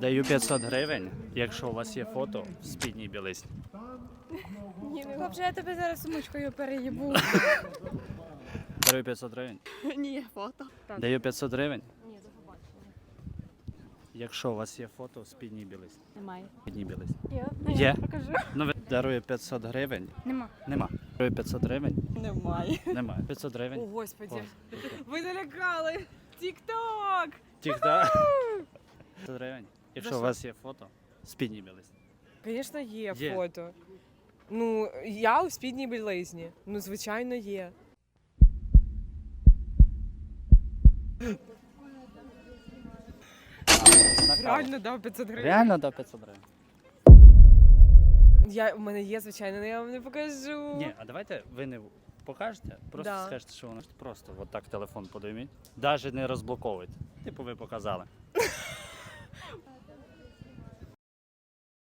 Даю 500 гривень, якщо у вас є фото в спідній білизні. Ні, ну я тебе зараз сумочкою переїбу. Дарую 500 гривень. Ні, фото. Даю 500 гривень. Якщо у вас є фото в спідній білизні. Немає. Спідній білизні. Я Є. покажу. Ну, ви- дарую 500 гривень. Нема. Нема. Дарую 500 гривень. Немає. Немає. 500 О, гривень. господі. Ви налякали. Тік-ток! Тік-так. 500 гривень. Якщо у вас є фото в спідній білизні. Звісно, є, Є. фото. Ну, я у спідній білизні. Ну, звичайно, є. Реально дав 500 гривень. Реально дав 500 гривень. Я, у мене є, звичайно, але я вам не покажу. Ні, а давайте ви не покажете, просто Да. скажете, що воно просто от так телефон подойміть. Навіть не розблоковуйте. Типу ви показали.